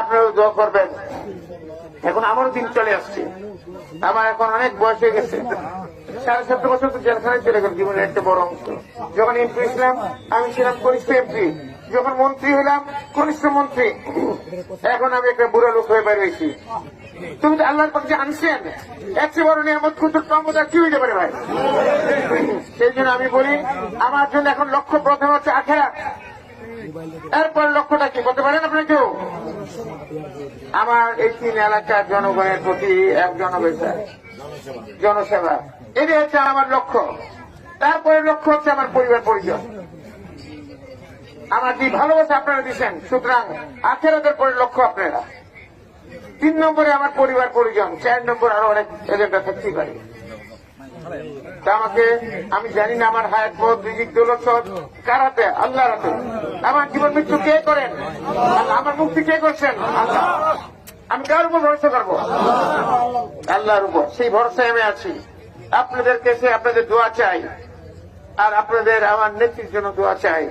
আপনারাও দোয়া করবেন। এখন আমারও দিন চলে আসছে। আমার এখন অনেক বয়স হয়ে গেছে। সাড়ে সাত বছর তো জেলখানায় চলে গেল জীবনের একটা বড় অংশ। যখন এমপি ছিলাম, আমি ছিলাম কনিষ্ঠ এমপি যখন মন্ত্রী হলাম কনিষ্ঠ মন্ত্রী। এখন আমি একটা বুড়ো লোক হয়ে বের হয়েছি। তুমি তো আল্লাহর পক্ষে আনছেন চেয়ে বড় নিয়ামত কুতুর ক্ষমতা কি হইতে পারে ভাই? সেই জন্য আমি বলি, আমার জন্য এখন লক্ষ্য প্রথম হচ্ছে আখেরা এরপর লক্ষ্যটা কি করতে পারেন আপনি কেউ আমার এই তিন এলাকার জনগণের প্রতি এক জনবেশা জনসেবা। এটাই হচ্ছে আমার লক্ষ্য। তারপরে লক্ষ্য হচ্ছে আমার পরিবার পরিজন। আমার যে ভালোবাসা আপনারা দিচ্ছেন, সুতরাং আখেরাতের পরে লক্ষ্য আপনারা। তিন নম্বরে আমার পরিবার পরিজন, চার নম্বর আরও অনেক এজেন্ডা থাকতেই পারে। আমাকে, আমি জানি না আমার হায়াত মত, রিজিক, দৌলত কারাতে আল্লাহ রাতে আমার জীবন মৃত্যু কে করেন? আমার মুক্তি কে করছেন? আল্লাহ। আমি কার উপর ভরসা করব? আল্লাহর উপর। সেই ভরসায় আমি আছি। আপনাদের কাছে আপনাদের দোয়া চাই। আর আপনাদের আমার নেত্রীর জন্য দোয়া চাই।